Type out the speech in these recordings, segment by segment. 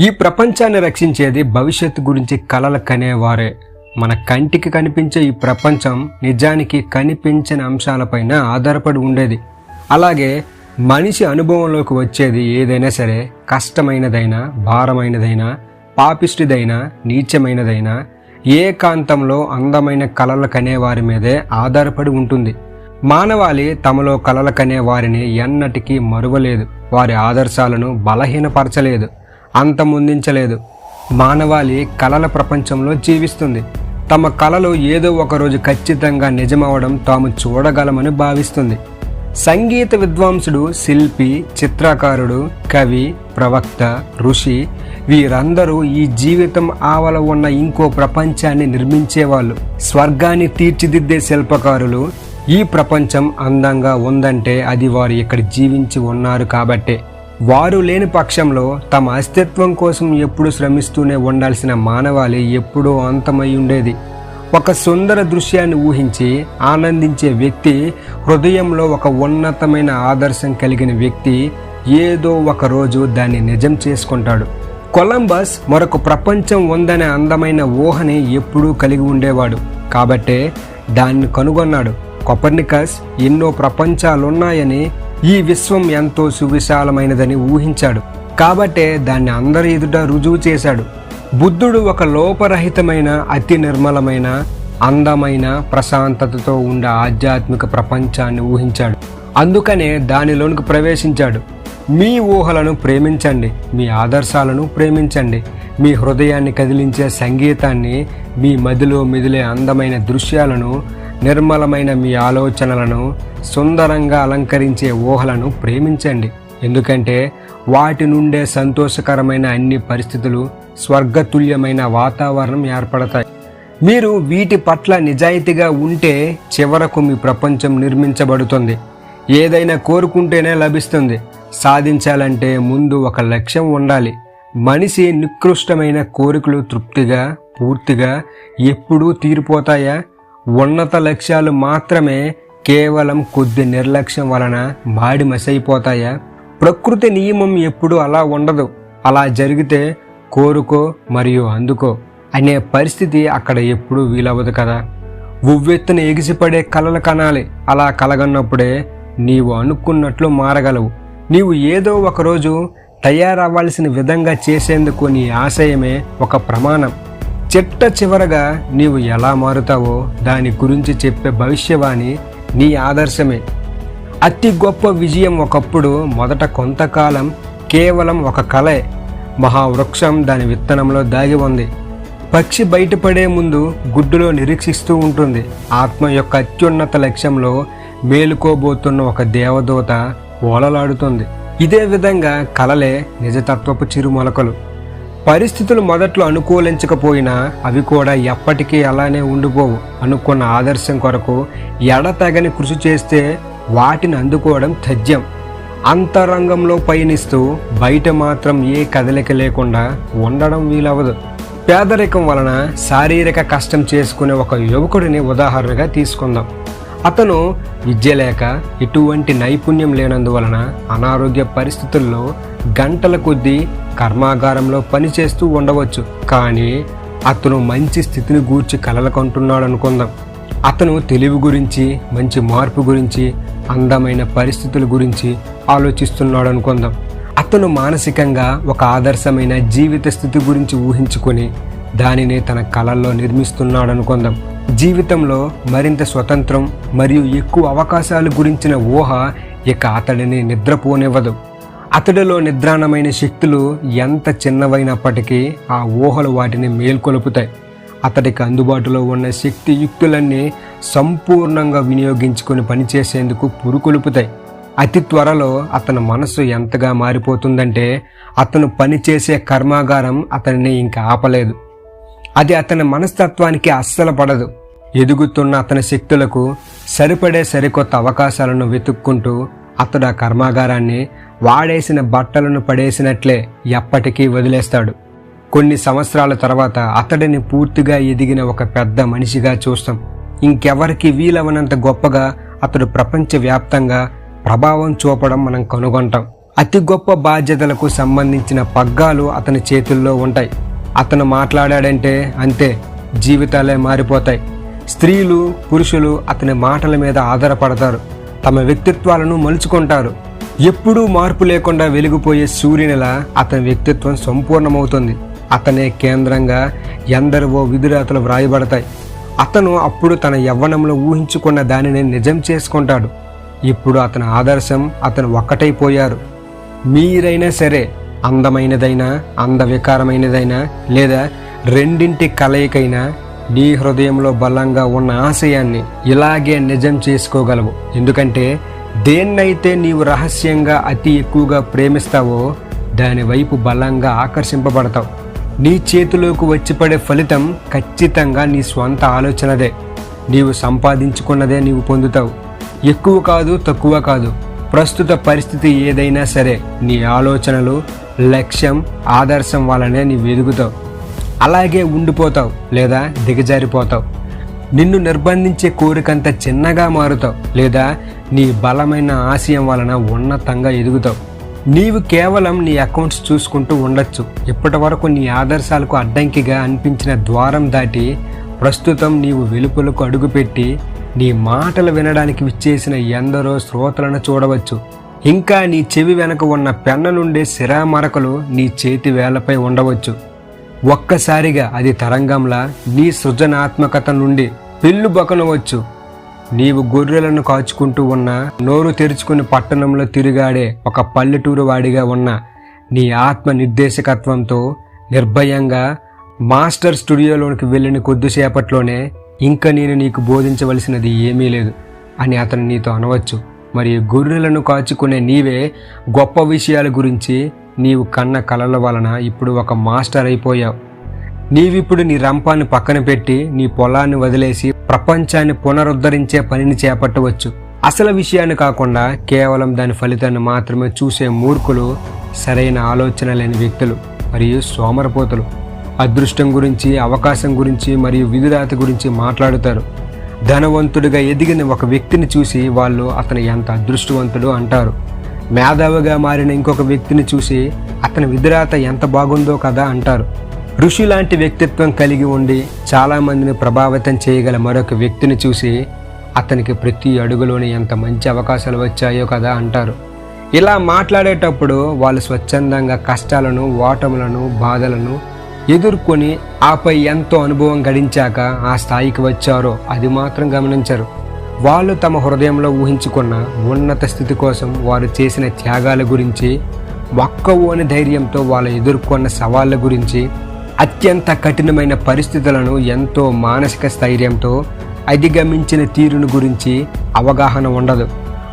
ఈ ప్రపంచాన్ని రక్షించేది భవిష్యత్తు గురించి కలలు కనేవారే. మన కంటికి కనిపించే ఈ ప్రపంచం నిజానికి కనిపించని అంశాలపైన ఆధారపడి ఉండేది. అలాగే మనిషి అనుభవంలోకి వచ్చేది ఏదైనా సరే కష్టమైనదైనా భారమైనదైనా పాపిష్టిదైనా నీచమైనదైనా ఏకాంతంలో అందమైన కలలు కనేవారి మీదే ఆధారపడి ఉంటుంది. మానవాళి తమలో కలలు కనే వారిని ఎన్నటికీ మరువలేదు. వారి ఆదర్శాలను బలహీనపరచలేదు. అంతమొందించలేదు. మానవాళి కలల ప్రపంచంలో జీవిస్తుంది. తమ కళలు ఏదో ఒకరోజు ఖచ్చితంగా నిజమవడం తాము చూడగలమని భావిస్తుంది. సంగీత విద్వాంసుడు శిల్పి చిత్రకారుడు కవి ప్రవక్త ఋషి వీరందరూ ఈ జీవితం ఆవల ఉన్న ఇంకో ప్రపంచాన్ని నిర్మించేవాళ్ళు. స్వర్గాన్ని తీర్చిదిద్దే శిల్పకారులు ఈ ప్రపంచం అందంగా ఉందంటే అది వారు ఇక్కడ జీవించి ఉన్నారు కాబట్టే. వారు లేని పక్షంలో తమ అస్తిత్వం కోసం ఎప్పుడు శ్రమిస్తూనే ఉండాల్సిన మానవాళి ఎప్పుడో అంతమై ఉండేది. ఒక సుందర దృశ్యాన్ని ఊహించి ఆనందించే వ్యక్తి హృదయంలో ఒక ఉన్నతమైన ఆదర్శం కలిగిన వ్యక్తి ఏదో ఒక రోజు దాన్ని నిజం చేసుకుంటాడు. కొలంబస్ మరొక ప్రపంచం ఉందనే అందమైన ఊహని ఎప్పుడూ కలిగి ఉండేవాడు. కాబట్టే దాన్ని కనుగొన్నాడు. కొపర్నికస్ ఎన్నో ప్రపంచాలున్నాయని ఈ విశ్వం ఎంతో సువిశాలమైనదని ఊహించాడు. కాబట్టే దాన్ని అందరి ఎదుట రుజువు చేశాడు. బుద్ధుడు ఒక లోపరహితమైన అతి నిర్మలమైన అందమైన ప్రశాంతతతో ఉండే ఆధ్యాత్మిక ప్రపంచాన్ని ఊహించాడు. అందుకనే దానిలోనికి ప్రవేశించాడు. మీ ఊహలను ప్రేమించండి మీ ఆదర్శాలను ప్రేమించండి. మీ హృదయాన్ని కదిలించే సంగీతాన్ని మీ మదిలో మెదిలే అందమైన దృశ్యాలను నిర్మలమైన మీ ఆలోచనలను సుందరంగా అలంకరించే ఊహలను ప్రేమించండి. ఎందుకంటే వాటి నుండే సంతోషకరమైన అన్ని పరిస్థితులు స్వర్గతుల్యమైన వాతావరణం ఏర్పడతాయి. మీరు వీటి పట్ల నిజాయితీగా ఉంటే చివరకు మీ ప్రపంచం నిర్మించబడుతుంది. ఏదైనా కోరుకుంటేనే లభిస్తుంది. సాధించాలంటే ముందు ఒక లక్ష్యం ఉండాలి. మనిషి నికృష్టమైన కోరికలు తృప్తిగా పూర్తిగా ఎప్పుడూ తీరిపోతాయా? ఉన్నత లక్ష్యాలు మాత్రమే కేవలం కొద్ది నిర్లక్ష్యం వలన మాడి మసైపోతాయా? ప్రకృతి నియమం ఎప్పుడూ అలా ఉండదు. అలా జరిగితే కోరుకో మరియు అందుకో అనే పరిస్థితి అక్కడ ఎప్పుడూ వీలవ్వదు కదా. ఉవ్వెత్తున ఎగిసిపడే కలలు కనాలి. అలా కలగన్నప్పుడే నీవు అనుకున్నట్లు మారగలవు. నీవు ఏదో ఒకరోజు తయారవ్వాల్సిన విధంగా చేసేందుకు నీ ఆశయమే ఒక ప్రమాణం. చిట్ట చివరగా నీవు ఎలా మారుతావో దాని గురించి చెప్పే భవిష్యవాణి నీ ఆదర్శమే. అతి గొప్ప విజయం ఒకప్పుడు మొదట కొంతకాలం కేవలం ఒక కళే. మహావృక్షం దాని విత్తనంలో దాగి ఉంది. పక్షి బయటపడే ముందు గుడ్డులో నిరీక్షిస్తూ ఉంటుంది. ఆత్మ యొక్క అత్యున్నత లక్ష్యంలో మేలుకోబోతున్న ఒక దేవదూత ఓలలాడుతుంది. ఇదే విధంగా కలలే నిజతత్వపు చిరుమొలకలు. పరిస్థితులు మొదట్లో అనుకూలించకపోయినా అవి కూడా ఎప్పటికీ అలానే ఉండిపోవు అనుకున్న ఆదర్శం కొరకు ఎడతెగని కృషి చేస్తే వాటిని అందుకోవడం తథ్యం. అంతరంగంలో పయనిస్తూ బయట మాత్రం ఏ కదలిక లేకుండా ఉండడం వీలవదు పేదరికం వలన శారీరక కష్టం చేసుకునే ఒక యువకుడిని ఉదాహరణగా తీసుకుందాం. అతను విద్య లేక ఎటువంటి నైపుణ్యం లేనందువలన అనారోగ్య పరిస్థితుల్లో గంటల కొద్దీ కర్మాగారంలో పనిచేస్తూ ఉండవచ్చు. కానీ అతను మంచి స్థితిని గూర్చి కలలకంటున్నాడు అనుకుందాం అతను తెలివి గురించి మంచి మార్పు గురించి అందమైన పరిస్థితుల గురించి ఆలోచిస్తున్నాడు అనుకుందాం అతను మానసికంగా ఒక ఆదర్శమైన జీవిత స్థితి గురించి ఊహించుకొని దానిని తన కళల్లో నిర్మిస్తున్నాడు అనుకుందాం జీవితంలో మరింత స్వతంత్రం మరియు ఎక్కువ అవకాశాలు గురించిన ఊహ ఇక అతడిని నిద్రపోనివ్వదు. అతడిలో నిద్రాణమైన శక్తులు ఎంత చిన్నవైనప్పటికీ ఆ ఊహలు వాటిని మేల్కొలుపుతాయి. అతడికి అందుబాటులో ఉన్న శక్తి యుక్తులన్నీ సంపూర్ణంగా వినియోగించుకొని పనిచేసేందుకు పురుకొలుపుతాయి. అతి త్వరలో అతని మనసు ఎంతగా మారిపోతుందంటే అతను పనిచేసే కర్మాగారం అతనిని ఇంకా ఆపలేదు. అది అతని మనస్తత్వానికి అస్సలు పడదు ఎదుగుతున్న అతని శక్తులకు సరిపడే సరికొత్త అవకాశాలను వెతుక్కుంటూ అతడు ఆ కర్మాగారాన్ని వాడేసిన బట్టలను పడేసినట్లే ఎప్పటికీ వదిలేస్తాడు. కొన్ని సంవత్సరాల తర్వాత అతడిని పూర్తిగా ఎదిగిన ఒక పెద్ద మనిషిగా చూస్తాం. ఇంకెవరికి వీలవనంత గొప్పగా అతడు ప్రపంచవ్యాప్తంగా ప్రభావం చూపడం మనం కనుగొంటాం. అతి గొప్ప బాధ్యతలకు సంబంధించిన పగ్గాలు అతని చేతుల్లో ఉంటాయి. అతను మాట్లాడాడంటే అంతే జీవితాలే మారిపోతాయి. స్త్రీలు పురుషులు అతని మాటల మీద ఆధారపడతారు. తమ వ్యక్తిత్వాలను మలుచుకుంటారు. ఎప్పుడూ మార్పు లేకుండా వెలిగిపోయే సూర్యునిలా అతని వ్యక్తిత్వం సంపూర్ణమవుతుంది. అతనే కేంద్రంగా ఎందరివో విధురాతలు వ్రాయబడతాయి. అతను అప్పుడు తన యవ్వనంలో ఊహించుకున్న దానిని నిజం చేసుకుంటాడు. ఇప్పుడు అతని ఆదర్శం అతను ఒక్కటైపోయారు. మీరైనా సరే అందమైనదైనా అందవికారమైనదైనా లేదా రెండింటి కలయికైనా నీ హృదయంలో బలంగా ఉన్న ఆశయాన్ని ఇలాగే నిజం చేసుకోగలవు. ఎందుకంటే దేన్నైతే నీవు రహస్యంగా అతి ఎక్కువగా ప్రేమిస్తావో దాని వైపు బలంగా ఆకర్షింపబడతావు. నీ చేతిలోకి వచ్చిపడే ఫలితం ఖచ్చితంగా నీ స్వంత ఆలోచనదే. నీవు సంపాదించుకున్నదే నీవు పొందుతావు. ఎక్కువ కాదు తక్కువ కాదు. ప్రస్తుత పరిస్థితి ఏదైనా సరే నీ ఆలోచనలు లక్ష్యం ఆదర్శం వలనే నీవు ఎదుగుతావు. అలాగే ఉండిపోతావు లేదా దిగజారిపోతావు. నిన్ను నిర్బంధించే కోరికంత చిన్నగా మారుతావు లేదా నీ బలమైన ఆశయం వలన ఉన్నతంగా ఎదుగుతావు. నీవు కేవలం నీ అకౌంట్స్ చూసుకుంటూ ఉండొచ్చు. ఇప్పటి వరకు నీ ఆదర్శాలకు అడ్డంకిగా అనిపించిన ద్వారం దాటి ప్రస్తుతం నీవు వెలుపులకు అడుగుపెట్టి నీ మాటలు వినడానికి విచ్చేసిన ఎందరో శ్రోతలను చూడవచ్చు. ఇంకా నీ చెవి వెనక ఉన్న పెన్న నుండి శిరామరకలు నీ చేతి వేలపై ఉండవచ్చు. ఒక్కసారిగా అది తరంగంలా నీ సృజనాత్మకత నుండి పెళ్ళు బకనవచ్చు. నీవు గొర్రెలను కాచుకుంటూ ఉన్న నోరు తెరుచుకుని పట్టణంలో తిరిగాడే ఒక పల్లెటూరు వాడిగా ఉన్న నీ ఆత్మ నిర్దేశకత్వంతో నిర్భయంగా మాస్టర్ స్టూడియోలోనికి వెళ్ళిన కొద్దిసేపట్లోనే ఇంకా నేను నీకు బోధించవలసినది ఏమీ లేదు. అని అతను నీతో అనవచ్చు. మరి గొర్రెలను కాచుకునే నీవే గొప్ప విషయాల గురించి నీవు కన్న కలల వలన ఇప్పుడు ఒక మాస్టర్ అయిపోయావు. నీవిప్పుడు నీ రంపాన్ని పక్కన పెట్టి నీ పొలాన్ని వదిలేసి ప్రపంచాన్ని పునరుద్ధరించే పనిని చేపట్టవచ్చు. అసలు విషయాన్ని కాకుండా కేవలం దాని ఫలితాన్ని మాత్రమే చూసే మూర్ఖులు సరైన ఆలోచన లేని వ్యక్తులు మరియు సోమరపోతులు. అదృష్టం గురించి అవకాశం గురించి మరియు విధురాత గురించి మాట్లాడుతారు. ధనవంతుడిగా ఎదిగిన ఒక వ్యక్తిని చూసి వాళ్ళు అతను ఎంత అదృష్టవంతుడు అంటారు. మేధావిగా మారిన ఇంకొక వ్యక్తిని చూసి అతని విధురాత ఎంత బాగుందో కదా అంటారు. ఋషి లాంటి వ్యక్తిత్వం కలిగి ఉండి చాలామందిని ప్రభావితం చేయగల మరొక వ్యక్తిని చూసి అతనికి ప్రతి అడుగులోని ఎంత మంచి అవకాశాలు వచ్చాయో కదా అంటారు. ఇలా మాట్లాడేటప్పుడు వాళ్ళు స్వచ్ఛందంగా కష్టాలను ఓటములను బాధలను ఎదుర్కొని ఆపై ఎంతో అనుభవం గడించాక ఆ స్థాయికి వచ్చారో అది మాత్రం గమనించరు. వాళ్ళు తమ హృదయంలో ఊహించుకున్న ఉన్నత స్థితి కోసం వారు చేసిన త్యాగాల గురించి ఒక్కవోని ధైర్యంతో వాళ్ళు ఎదుర్కొన్న సవాళ్ళ గురించి అత్యంత కఠినమైన పరిస్థితులను ఎంతో మానసిక స్థైర్యంతో అధిగమించిన తీరును గురించి అవగాహన ఉండదు.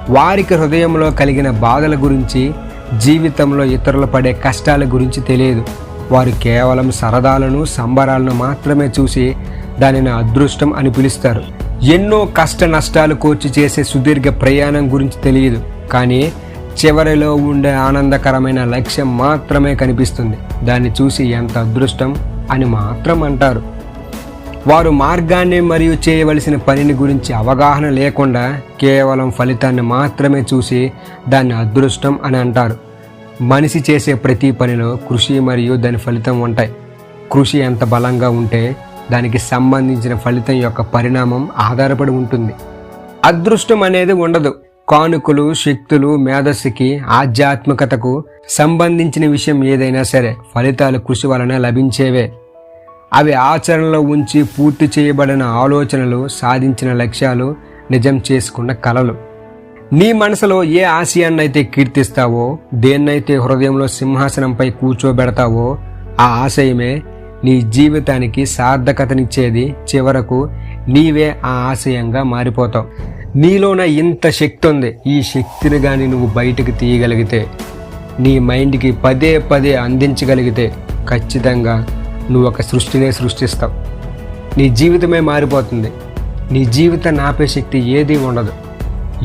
వారికి హృదయంలో కలిగిన బాధల గురించి జీవితంలో ఇతరులు పడే కష్టాల గురించి తెలియదు. వారు కేవలం సరదాలను సంబరాలను మాత్రమే చూసి దానిని అదృష్టం అని పిలుస్తారు. ఎన్నో కష్ట నష్టాలు కోర్చి చేసే సుదీర్ఘ ప్రయాణం గురించి తెలియదు. కానీ చివరిలో ఉండే ఆనందకరమైన లక్ష్యం మాత్రమే కనిపిస్తుంది. దాన్ని చూసి ఎంత అదృష్టం అని మాత్రం అంటారు. వారు మార్గాన్ని మరియు చేయవలసిన పనిని గురించి అవగాహన లేకుండా కేవలం ఫలితాన్ని మాత్రమే చూసి దాన్ని అదృష్టం అని అంటారు. మనిషి చేసే ప్రతి పనిలో కృషి మరియు దాని ఫలితం ఉంటాయి. కృషి ఎంత బలంగా ఉంటే దానికి సంబంధించిన ఫలితం యొక్క పరిణామం ఆధారపడి ఉంటుంది. అదృష్టం అనేది ఉండదు. కానుకలు శక్తులు మేధస్సుకి ఆధ్యాత్మికతకు సంబంధించిన విషయం ఏదైనా సరే ఫలితాలు కృషి వలన లభించేవే. అవి ఆచరణలో ఉంచి పూర్తి చేయబడిన ఆలోచనలు సాధించిన లక్ష్యాలు నిజం చేసుకున్న కళలు. నీ మనసులో ఏ ఆశయాన్నైతే కీర్తిస్తావో దేన్నైతే హృదయంలో సింహాసనంపై కూర్చోబెడతావో ఆ ఆశయమే నీ జీవితానికి సార్థకతనిచ్చేది. చివరకు నీవే ఆ ఆశయంగా మారిపోతావు. నీలోన ఇంత శక్తి ఉంది ఈ శక్తిని కానీ నువ్వు బయటకు తీయగలిగితే నీ మైండ్కి పదే పదే అందించగలిగితే ఖచ్చితంగా నువ్వు ఒక సృష్టినే సృష్టిస్తావు. నీ జీవితమే మారిపోతుంది. నీ జీవితాన్ని ఆపే శక్తి ఏదీ ఉండదు.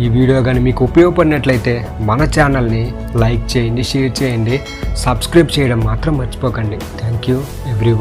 ఈ వీడియో కానీ మీకు ఉపయోగపడినట్లయితే మన ఛానల్ని లైక్ చేయండి షేర్ చేయండి సబ్స్క్రైబ్ చేయడం మాత్రం మర్చిపోకండి. Thank you every